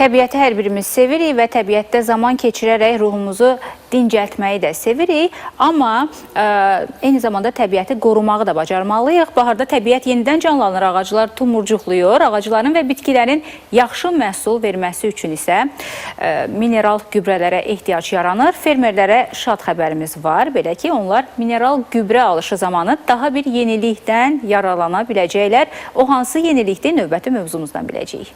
Təbiəti hər birimiz sevirik və təbiətdə zaman keçirərək ruhumuzu dincəltməyi də sevirik, amma ə, eyni zamanda təbiəti qorumağı da bacarmalıyıq. Baharda təbiət yenidən canlanır, ağaclar tumurcuqluyur. Ağacların və bitkilərin yaxşı məhsul verməsi üçün isə ə, mineral gübrələrə ehtiyac yaranır. Fermerlərə şad xəbərimiz var. Belə ki, onlar mineral gübrə alışı zamanı daha bir yenilikdən yararlana biləcəklər. O hansı yenilikdir növbəti mövzumuzdan biləcəyik.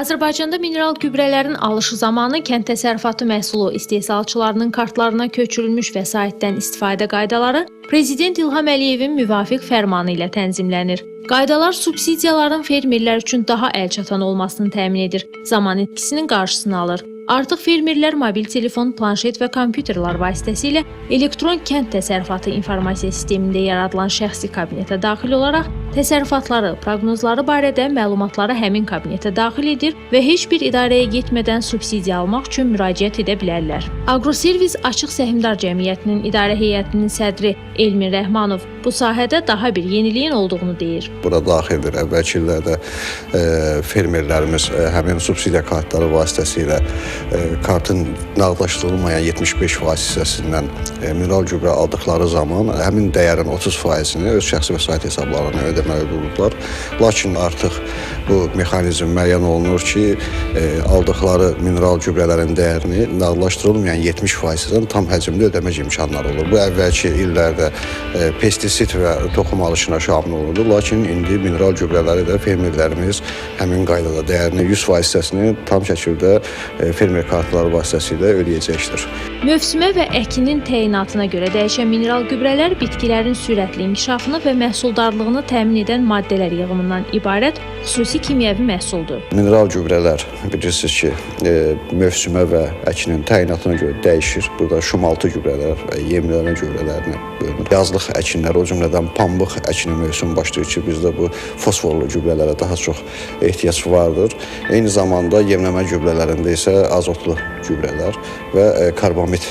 Azərbaycanda mineral gübrələrin alışı zamanı kənd təsərrüfatı məhsulu istehsalçılarının kartlarına köçürülmüş vəsaitdən istifadə qaydaları Prezident İlham Əliyevin müvafiq fərmanı ilə tənzimlənir. Qaydalar subsidiyaların fermerlər üçün daha əlçatan olmasını təmin edir, zaman itkisinin qarşısını alır. Artıq fermerlər mobil telefon, planşet və kompüterlər vasitəsilə elektron kənd təsərrüfatı informasiya sistemində yaradılan şəxsi kabinetə daxil olaraq təsərrüfatları, proqnozları barədə məlumatları həmin kabinetə daxil edir və heç bir idarəyə getmədən subsidiya almaq üçün müraciət edə bilərlər. Agroservis Açıq Səhmdar Cəmiyyətinin idarə heyətinin sədri Elmin Rəhmanov bu sahədə daha bir yeniliyin olduğunu deyir. Bura daxildir. Əvvəlki illərdə e, fermerlərimiz e, həmin subsidiya kartları vasitəsilə e, kartın nağdlaşdırılmayan 75 vasitəsindən e, mineral gübrə aldıkları zaman həmin dəyərin 30%-ni öz şəxsi vəsait hesablarına ödəməli olurlar. Lakin artıq bu mexanizm müəyyən olunur ki, e, aldıqları mineral gübrələrin dəyərini nağdlaşdırılmayan 70%-dən tam həcmdə ödəmək imkanları olur. Bu əvvəlki illərdə e, pestisid və toxum alışına şamil olundu. Lakin indi mineral gübrələri də fermerlərimiz həmin qaydada dəyərini 100 vasitəsini tam şəkildə e, fermer kartları vasitəsilə ödəyəcəkdir. Mövsümə və əkinin təyinatına görə dəyişən mineral gübrələr bitkilərin sürətli inkişafını və məhsuldarlığını təmin edən maddələr yığımından ibarət xüsusi kimyəvi məhsuldur. Mineral gübrələr bilirsiniz ki, e, mövsümə və əkinin təyinatına görə dəyişir. Burada şumaltı gübrələr və yemlənmə gübrələrinə bölünür. Yazlıq əkinlər, o cümlədən pambıq əkini mövsümü başlayır ki, bizdə bu fosforlu gübrələrə daha çox ehtiyac vardır. Eyni zamanda yemləmə gübrələrində isə azotlu gübrələr və e, karbamid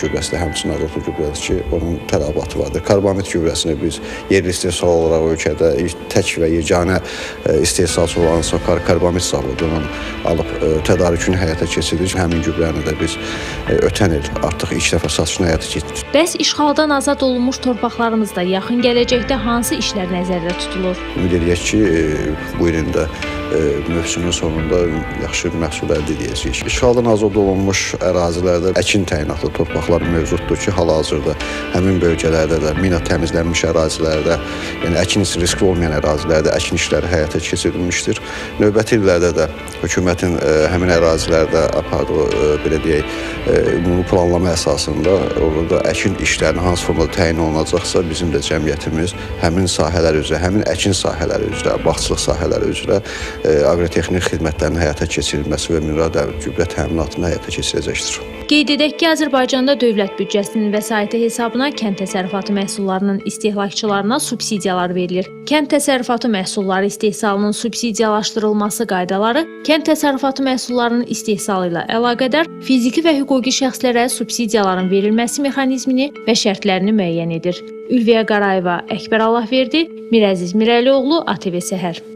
gübrəsi də həmçinin azotlu gübrədir ki, onun tələbatı vardır. Karbamid gübrəsini biz yerli istehsal olaraq ölkədə tək və yeganə e, istehsalçı olan Sokar Karbamid zavodunun alıb e, tədarükünü həyata keçiririk. Həmin gübrəni də biz e, ötən il artıq ilk dəfə satışını həyata keçirdik. Bəs işğaldan azad olunmuş torpaqlarımızda yaxın gələcəkdə hansı işlər nəzərdə tutulur? Ümid eləyək ki, bu ilin də mövsümün sonunda yaxşı məhsul əldə edəcəyik. İşğaldan azad olunmuş ərazilərdə əkin təyinatlı torpaqlar mövcuddur ki, hal-hazırda həmin bölgələrdə də mina təmizlənmiş ərazilərdə, yəni əkin riskli olmayan ərazilərdə əkin işləri həyata keçirilmişdir. Növbəti illərdə də hökumətin e, həmin ərazilərdə apardığı e, belə deyək, e, ümumi planlama əsasında orada əkin işlərinin hansı formada təyin olunacaqsa, bizim də cəmiyyətimiz həmin sahələr üzrə, həmin əkin sahələri üzrə, bağçılıq sahələri üzrə e, aqrotexniki xidmətlərin həyata keçirilməsi və mineral gübrə təminatını həyata keçirəcəkdir. Qeyd edək ki, Azərbaycanda dövlət büdcəsinin vəsaiti hesabına kənd təsərrüfatı məhsullarının istehlakçılarına subsidiyalar verilir. Kənd təsərrüfatı məhsulları istehsalının subsidiyalaşdırılması qaydaları kənd təsərrüfatı məhsullarının istehsalı ilə əlaqədar fiziki və hüquqi şəxslərə subsidiyaların verilməsi mexanizmini və şərtlərini müəyyən edir. Ülviyə Qarayeva, Əkbər Allahverdi, Mirəziz Mirəlioğlu, ATV Səhər.